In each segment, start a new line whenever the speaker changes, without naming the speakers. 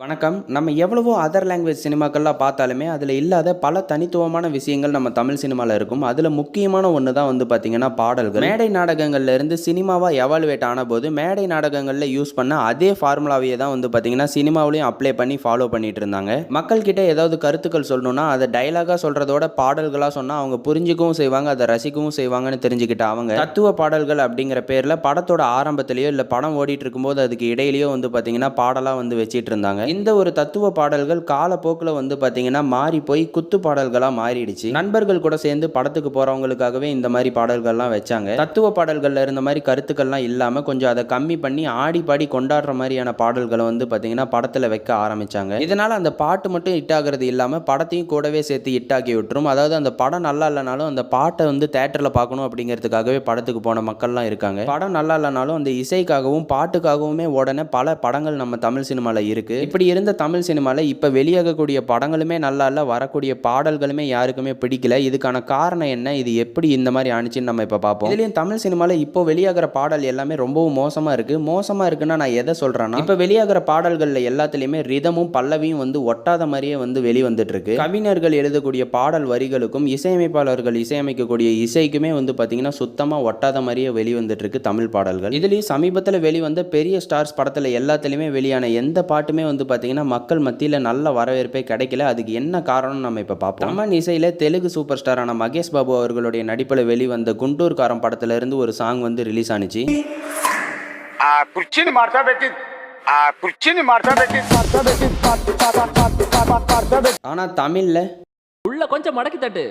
வணக்கம். நம்ம எவ்வளவோ அதர் லாங்குவேஜ் சினிமாக்கள்லாம் பார்த்தாலுமே அதில் இல்லாத பல தனித்துவமான விஷயங்கள் நம்ம தமிழ் சினிமாவில் இருக்கும். அதில் முக்கியமான ஒன்று தான் வந்து பார்த்திங்கன்னா பாடல்கள். மேடை நாடகங்கள்ல இருந்து சினிமாவாக எவாலுவேட் ஆன போது மேடை நாடகங்களில் யூஸ் பண்ண அதே ஃபார்முலாவையே தான் வந்து பார்த்திங்கன்னா சினிமாவிலையும் அப்ளை பண்ணி ஃபாலோ பண்ணிட்டு இருந்தாங்க. மக்கள்கிட்ட ஏதாவது கருத்துக்கள் சொல்லணும்னா அதை டைலாகாக சொல்கிறதோட பாடல்களாக சொன்னால் அவங்க புரிஞ்சுக்கவும் செய்வாங்க அதை ரசிக்கவும் செய்வாங்கன்னு தெரிஞ்சுக்கிட்ட அவங்க. தத்துவ பாடல்கள் அப்படிங்கிற பேரில் படத்தோட ஆரம்பத்திலேயோ இல்லை படம் ஓடிட்டு இருக்கும்போது அதுக்கு இடையிலேயோ வந்து பார்த்திங்கன்னா பாடலாக வந்து வச்சிட்டு இருந்தாங்க. இந்த ஒரு தத்துவ பாடல்கள் காலப்போக்கில் வந்து பார்த்தீங்கன்னா மாறி போய் குத்து பாடல்களாக மாறிடுச்சு. நண்பர்கள் கூட சேர்ந்து படத்துக்கு போகிறவங்களுக்காகவே இந்த மாதிரி பாடல்கள்லாம் வச்சாங்க. தத்துவ பாடல்களில் இருந்த மாதிரி கருத்துக்கள்லாம் இல்லாமல் கொஞ்சம் அதை கம்மி பண்ணி ஆடி பாடி கொண்டாடுற மாதிரியான பாடல்களை வந்து பார்த்தீங்கன்னா படத்தில் வைக்க ஆரம்பித்தாங்க இதனால் அந்த பாட்டு மட்டும் ஹிட் ஆகிறது இல்லாமல் படத்தையும் கூடவே சேர்த்து ஹிட் ஆக்கி விட்டுரும். அதாவது அந்த படம் நல்லா இல்லைனாலும் அந்த பாட்டை வந்து தேட்டரில் பார்க்கணும் அப்படிங்கிறதுக்காகவே படத்துக்கு போன மக்கள்லாம் இருக்காங்க. படம் நல்லா இல்லைனாலும் அந்த இசைக்காகவும் பாட்டுக்காகவுமே உடனே பல படங்கள் நம்ம தமிழ் சினிமாவில் இருக்குது இப்படி இப்படி இருந்த தமிழ் சினிமாவில் இப்போ வெளியாகக்கூடிய படங்களுமே நல்லா இல்லை வரக்கூடிய பாடல்களுமே யாருக்குமே பிடிக்கல. இதுக்கான காரணம் என்ன? இது எப்படி இந்த மாதிரி ஆணுச்சுன்னு நம்ம இப்போ பார்ப்போம் இதுலேயும் தமிழ் சினிமாவில் இப்போ வெளியாகிற பாடல் எல்லாமே ரொம்பவும் மோசமாக இருக்குது மோசமாக இருக்குன்னா நான் எதை சொல்கிறேன்னா இப்போ வெளியாகிற பாடல்களில் எல்லாத்துலேயுமே ரிதமும் பல்லவியும் வந்து ஒட்டாத மாதிரியே வந்து வெளிவந்துட்டுருக்கு. கவிஞர்கள் எழுதக்கூடிய பாடல் வரிகளுக்கும் இசையமைப்பாளர்கள் இசையமைக்கக்கூடிய இசைக்குமே வந்து பார்த்தீங்கன்னா சுத்தமாக ஒட்டாத மாதிரியே வெளிவந்துட்டுருக்கு தமிழ் பாடல்கள். இதுலேயும் சமீபத்தில் வெளிவந்த பெரிய ஸ்டார்ஸ் படத்தில் எல்லாத்துலேயுமே வெளியான எந்த பாட்டுமே வந்து பார்த்திங்கன்னா மக்கள் மத்தியில் நல்ல வரவேற்பே கிடைக்கல. அதுக்கு என்ன காரணம் நம்ம இப்போ பார்ப்போம் தமன் இசையில் தெலுங்கு சூப்பர் ஸ்டாரான மகேஷ் பாபு அவர்களுடைய நடிப்பில் வெளிவந்த குண்டூர்காரம் படத்திலிருந்து ஒரு சாங் வந்து ரிலீஸ் ஆனிச்சு.
ಕುರ್ಚಿನ ಮಾಡ್ತಾ
ஆனால் தமிழில்
உள்ள கொஞ்சம் மடக்கி தட்டு.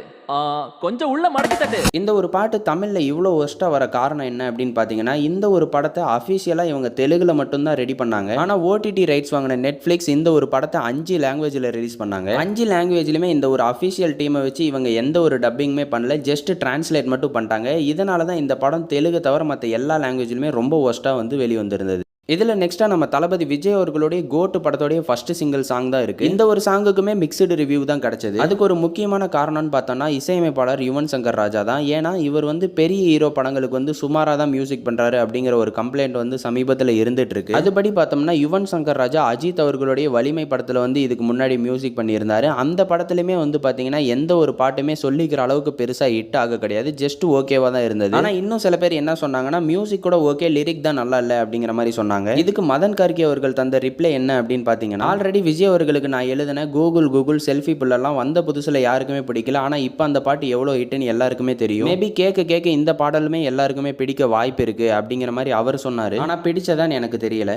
கொஞ்சம் உள்ள மடக்கி தட்டு.
இந்த ஒரு பாட்டு தமிழில் இவ்வளோ ஒஸ்ட்டாக வர காரணம் என்ன அப்படின்னு பார்த்தீங்கன்னா இந்த ஒரு படத்தை அஃபிஷியலாக இவங்க தெலுங்குல மட்டும்தான் ரெடி பண்ணாங்க. ஆனால் ஓடிடி ரைட்ஸ் வாங்கின நெட்ஃப்ளிக்ஸ் இந்த ஒரு படத்தை அஞ்சு லாங்குவேஜில் ரிலீஸ் பண்ணாங்க. அஞ்சு லாங்குவேஜ்லையுமே இந்த ஒரு அஃபிஷியல் டீமை வச்சு இவங்க எந்த ஒரு டப்பிங்குமே பண்ணல ஜஸ்ட் டிரான்ஸ்லேட் மட்டும் பண்ணிட்டாங்க. இதனால தான் இந்த படம் தெலுங்கு தவிர மற்ற எல்லா லாங்குவேஜ்லையுமே ரொம்ப ஒஸ்ட்டாக வந்து வெளிவந்திருந்தது. இதில் நெக்ஸ்ட்டாக நம்ம தளபதி விஜய் அவர்களுடைய கோட்டு படத்தோடைய ஃபர்ஸ்ட் சிங்கிள் சாங் தான் இருக்கு. இந்த ஒரு சாங்குக்குமே மிக்சடு ரிவ்யூ தான் கிடச்சது. அதுக்கு ஒரு முக்கியமான காரணம்னு பார்த்தோம்னா இசையமைப்பாளர் யுவன் சங்கர் ராஜா தான். ஏன்னா இவர் வந்து பெரிய ஹீரோ படங்களுக்கு வந்து சுமாராக தான் மியூசிக் பண்ணுறாரு அப்படிங்கிற ஒரு கம்ப்ளைண்ட் வந்து சமீபத்தில் இருந்துட்டு இருக்கு அதுபடி பார்த்தோம்னா யுவன் சங்கர் ராஜா அஜித் அவர்களுடைய வலிமை படத்தில் வந்து இதுக்கு முன்னாடி மியூசிக் பண்ணியிருந்தாரு. அந்த படத்துலையுமே வந்து பார்த்தீங்கன்னா எந்த ஒரு பாட்டுமே சொல்லிக்கிற அளவுக்கு பெருசாக ஹிட் ஆக கிடையாது. ஜஸ்ட் ஓகேவாக தான் இருந்தது. ஆனால் இன்னும் சில பேர் என்ன சொன்னாங்கன்னா மியூசிக் கூட ஓகே லிரிக் தான் நல்லா இல்லை அப்படிங்கிற மாதிரி சொன்னாங்க. இதுக்கு மதன் கார்கே அவர்கள் தந்த ரிப்ளை என்ன அப்படின்னு பார்த்தீங்கன்னா ஆல்ரெடி விஜய் அவர்களுக்கு நான் எழுதின கூகுள் கூகுள் செல்ஃபி புல்லெல்லாம் வந்த புதுசில் யாருக்குமே பிடிக்கல. ஆனால் இப்போ அந்த பாட்டு எவ்வளோ ஹிட்னு எல்லாருக்குமே தெரியும். மேபி கேட்க கேட்க இந்த பாடலுமே எல்லாருக்குமே பிடிக்க வாய்ப்பு இருக்கு அப்படிங்கிற மாதிரி அவர் சொன்னார். ஆனால் பிடிச்சதான் எனக்கு தெரியல.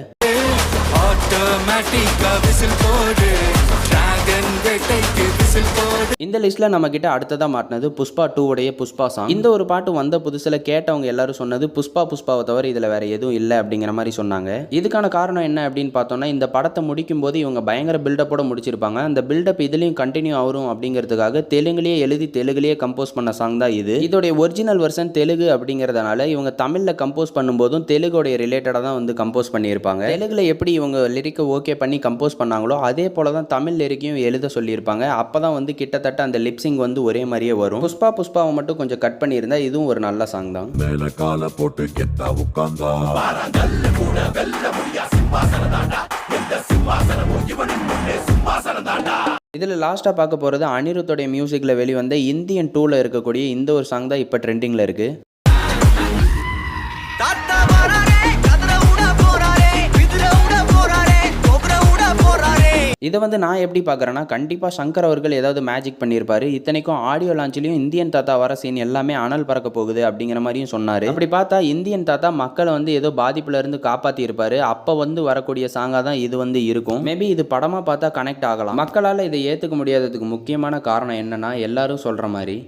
ஆட்டோமேட்டிக்கா விசில் போடு. டிராகன் வேட்டைக்கு விசில் போடு
இந்த லிஸ்ட்ல நம்ம கிட்ட அடுத்ததா மாட்டினது புஷ்பா டூ உடைய புஷ்பா சாங் இந்த ஒரு பாட்டு வந்த புதுசுல கேட்டவங்க எல்லாரும் சொன்னது புஷ்பா புஷ்பாவை தவிர இதுல வேற எதுவும் இல்லை அப்படிங்கிற மாதிரி சொன்னாங்க. இதுக்கான காரணம் என்ன அப்படின்னு பார்த்தோம்னா இந்த படத்தை முடிக்கும் போது இவங்க பயங்கர பில்டப்போட முடிச்சிருப்பாங்க. அந்த பில்டப் இதுலயும் கண்டினியூ ஆகும் அப்படிங்கிறதுக்காக தெலுங்குலயே எழுதி தெலுங்குலயே கம்போஸ் பண்ண சாங் தான் இது. இதோடைய ஒரிஜினல் வெர்ஷன் தெலுங்கு அப்படிங்கிறதுனால இவங்க தமிழ்ல கம்போஸ் பண்ணும்போதும் தெலுங்கோடைய ரிலேட்டடாக தான் வந்து கம்போஸ் பண்ணியிருப்பாங்க. தெலுங்குல எப்படி இவங்க லிரிக்கை ஓகே பண்ணி கம்போஸ் பண்ணாங்களோ அதே போல தான் தமிழ் லிரிக்கையும் எழுத சொல்லியிருப்பாங்க. அப்பதான் வந்து கிட்ட கிட்டத்தட்ட அந்த லிப்சிங் வந்து ஒரே மாதிரியே வரும். புஷ்பா புஷ்பாவை மட்டும் கொஞ்சம் கட் பண்ணியிருந்தா இதுவும் ஒரு நல்ல சாங் தான்.
மேல கால போட்டு கெத்தா உட்கார்ந்தா.
இதில் லாஸ்ட்டாக பார்க்க போகிறது அனிருத்தோடைய மியூசிக்கில் வெளிவந்த இந்தியன் டூவில் இருக்கக்கூடிய இந்த ஒரு சாங் தான் இப்போ ட்ரெண்டிங்கில் இருக்குது இதை வந்து நான் எப்படி பார்க்குறேன்னா கண்டிப்பாக சங்கர் அவர்கள் ஏதாவது மேஜிக் பண்ணியிருப்பாரு. இத்தனைக்கும் ஆடியோ லான்ச்லேயும் இந்தியன் தாத்தா வர சீன் எல்லாமே அனல் பறக்க போகுது அப்படிங்கிற மாதிரியும் சொன்னார். அப்படி பார்த்தா இந்தியன் தாத்தா மக்களை வந்து ஏதோ பாதிப்புலேருந்து இருந்து அப்போ வந்து வரக்கூடிய சாங்காக தான் இது வந்து இருக்கும். மேபி இது படமாக பார்த்தா கனெக்ட் ஆகலாம். மக்களால் இதை ஏற்றுக்க முடியாததுக்கு முக்கியமான காரணம் என்னன்னா எல்லாரும் சொல்கிற மாதிரி